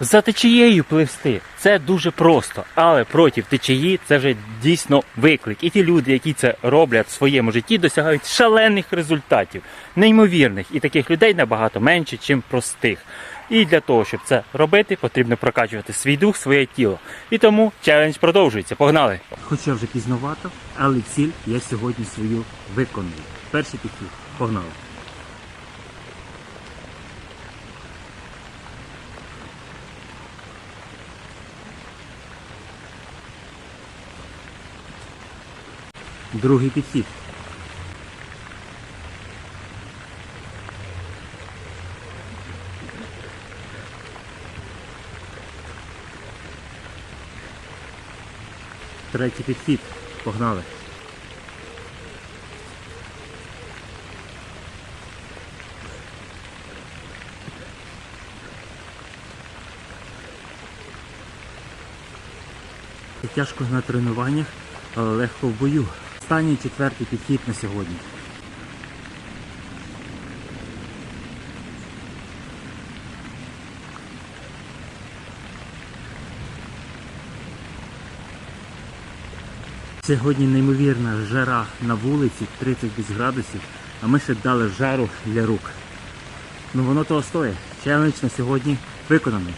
За течією пливсти це дуже просто, але проти течії це вже дійсно виклик. І ті люди, які це роблять в своєму житті, досягають шалених результатів, неймовірних. І таких людей набагато менше, ніж простих. І для того, щоб це робити, потрібно прокачувати свій дух, своє тіло. І тому челендж продовжується. Погнали! Хоча вже пізновато, але ціль я сьогодні свою виконую. Перший підхід. Погнали. Другий підхід. Третій підхід. Погнали. Тяжко на тренуваннях, але легко в бою. Останній четвертий підхід на сьогодні. Сьогодні неймовірна жара на вулиці, 30 градусів, а ми ще дали жару для рук. Ну воно того стоїть. Челендж на сьогодні виконаний.